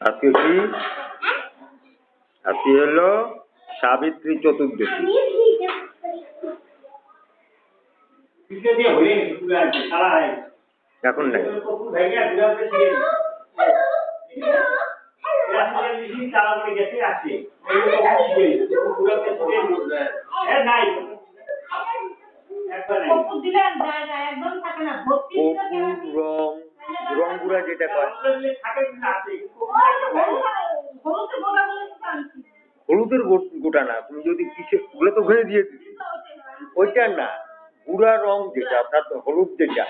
আজকে কি? আজকে হলো সাবিত্রী চতুর্দশী। হয়ে হয় এখন নাই ভেঙে গেছে, নাই। না। যেটা কয়। হলুদের গোটা না তুমি যদি কিসে ওগুলো তো ঘুরে দিয়ে দিচ্ছি ওইটা না গুড়া রং যেটা অর্থাৎ হলুদ যেটা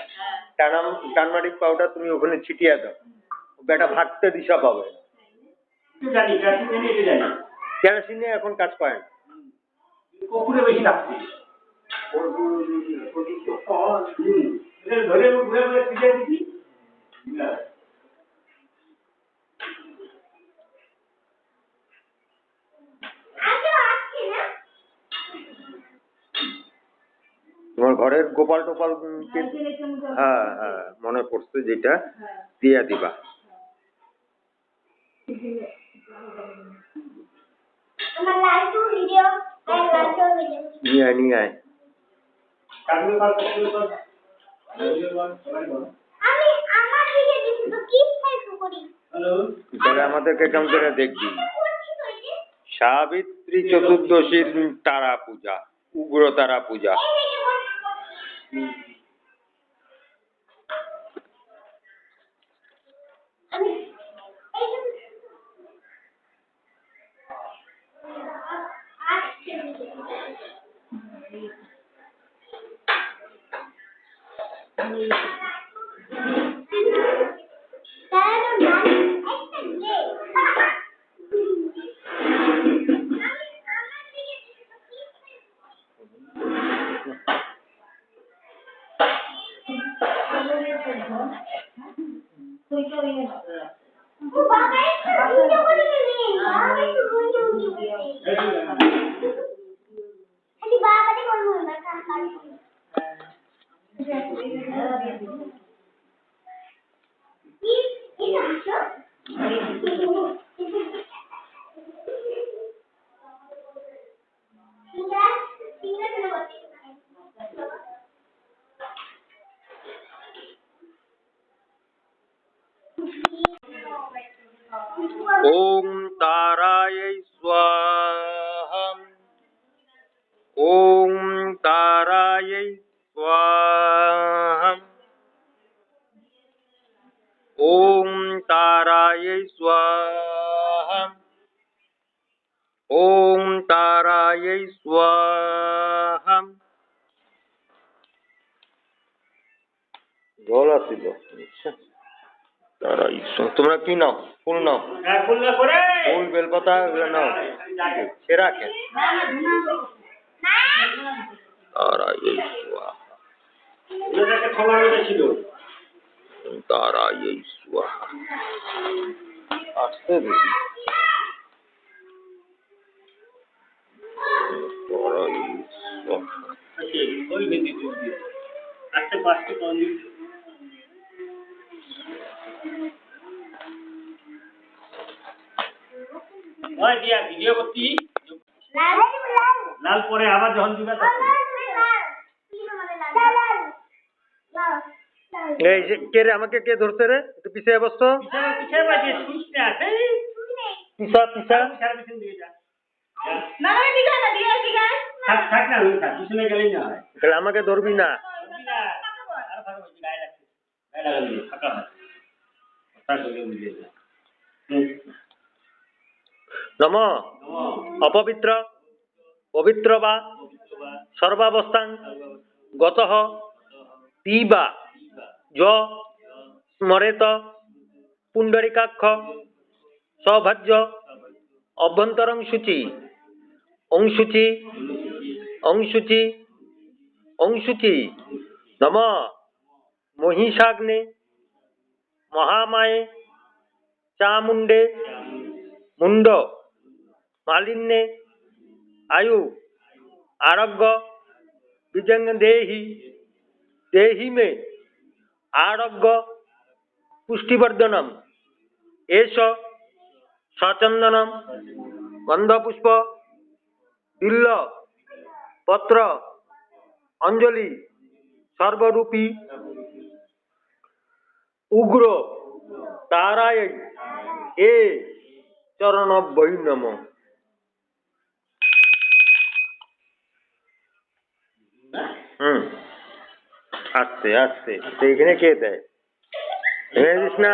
টানাম টানমারিক পাউডার তুমি ওখানে ছিটিয়ে দাও। বেটা ভাগতে দিশা পাবে। একটু জানি, গ্রাফিক এটা জানি। কেরাসিনে এখন কাজ পায় না কপুরে বেশি লাগছে। ধরে ঘুরে ঘুরে ছিঁড়ে দিছি। না। আজও আসছে না তোমার ঘরের গোপাল টোপাল চমকে হ্যাঁ হ্যাঁ মনে পড়ছে যেটা দিয়া দিবা আমার লাইভ ভিডিও আর লাইভ ভিডিও নিয়ে আয় নিয়ে আয়। কাটুন কর, কাটুন কর। কাটুন কর, সবাই বলো। আমি আমার ভিডিও দিছি তো কি হেল্প করি? হ্যালো? তাহলে আমাদেরকে কেমন করে দেখবি? সাবিত্রী চতুর্দশীর তারা পূজা উগ্র তারা পূজা কি এটা আসো সিঙ্গার সিঙ্গার তারাই স্বাহা। তোমরা কি নাও? ফুল নাও। হ্যাঁ, ফুল না করে। ফুল বেলপাতা এগুলো নাও। সে রাখেন তারাই স্বাহা ওটাকে খোলা রোদে ছিল। তারাই স্বাহা আসতে দেখি ওই ভেতরে দুধ দিয়ে। চারটে পাঁচটে ওই দিয়া লাল পরে আবার যখন দিবা এই যে কে রে আমাকে কে ধরছে রে একটু পিছিয়ে বাজে সুইচটা আছে পিছা পিছা পিছনে যা যা। না না দিয়ে ঠিক থাক থাক না থাক পিছনে গেলেই না তাহলে আমাকে ধরবি না বুঝলি না? আরও গায়ে লাগছে। গায়ে লাগাবি ফাঁকা হয়। কথা বলে বুঝিয়ে দে। হুম। নম। অপবিত্র, পবিত্র বা সর্বাবস্থান গত পিবা য স্মরেত, পুণ্ডরিকাক্ষ, সৌভাজ্য, অভ্যন্তরং সূচি অংশুচি অংশুচি অংশুচি নম। মহিষাগ্নে, মহামায়ে, চামুণ্ডে মুন্ড मालिन्य आयु आरोग्य विजंग देही देही में आरोग्य पुष्टिवर्धनम, एष सचंदनम गंधपुष्प बिल्ल, पत्र, अंजलि, सर्वरूपी, उग्र ताराय ए चरण बही হুম। আস্তে আস্তে তো এখানে কে দেয় দিস না।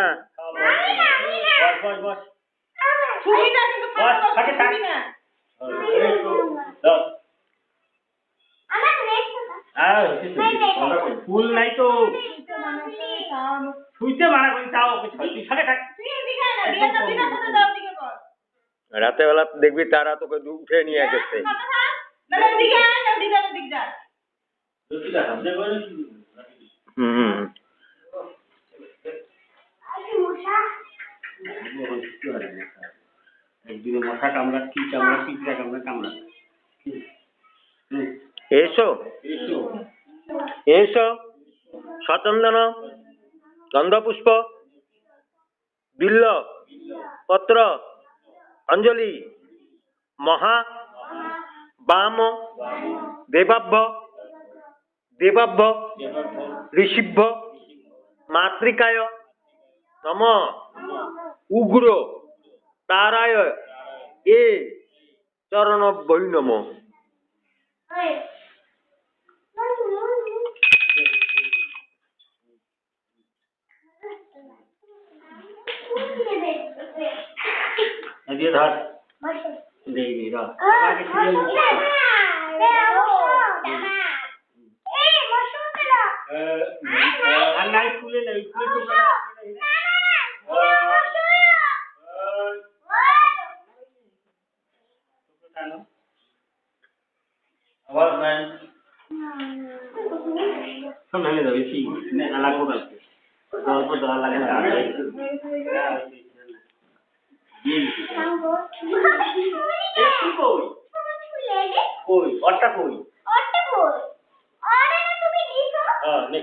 ফুল নাই তো। ছুঁইতে করি তাও থাক। রাতে বেলা দেখবি তারা তোকে উঠে নিয়ে গেছে। হুম হুম আরে মশা একদিনে মশা কামড়া কি কামড়া পিঁপড়া কামড়া কামড়া এসো এসো এসো সচন্দন গন্ধপুষ্প বিল্ল পত্র অঞ্জলি মহা বাম দেবাভ্য দেবাভ্য ঋষিভ্য মাতৃকায় নম। উগ্র তারায় এ চরণ বৈ নম ওই দিয়ে ধর মশা দেই নি রা আ আগে সিরিয়াল মশা এই মশা পেলা আর নাই খুলে নাই খুলে তো আবার নাই সব ভেঙে যাবে কি আলাগ করে গল্প দেওয়া লাগে না দিয়ে দিছি। এ কি কই কই অট্টা কই হ্যাঁ নে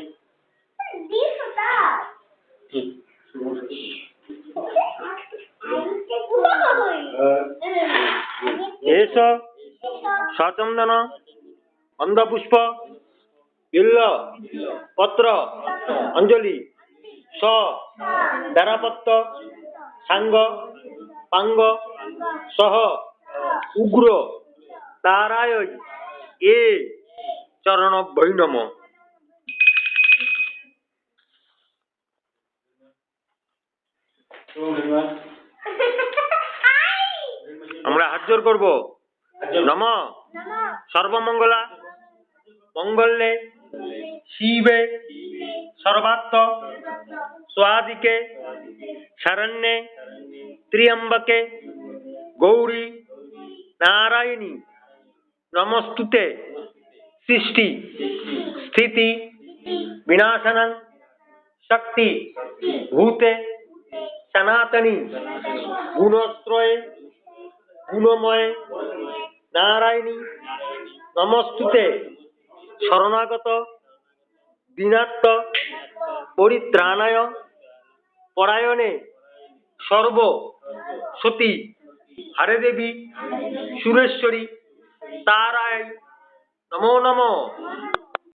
এস। সচন্দন অন্ধপুষ্প বিল্ল পত্র অঞ্জলি স দ্বারাপত্য সাঙ্গ পাঙ্গ সহ উগ্র তারায় এ চরণ বৈনম আমরা হাত জোর করব। নম। সর্বমঙ্গলা। মঙ্গলে শিবে সর্বাত্ম। স্বাদিকে শরণ্যে ত্রিয়ম্বকে গৌরী নারায়ণী নমস্তুতে সৃষ্টি। স্থিতি। বিনাশনং শক্তি। ভূতে সনাতনী। গুণত্রয়ে, গুণময়ে, নারায়ণী, নমস্তুতে শরণাগত দীনাত্ম পরিত্রাণায়, পরায়ণে সর্ব সতী হরে দেবী সুরেশ্বরী, তারায়, নমো নমঃ।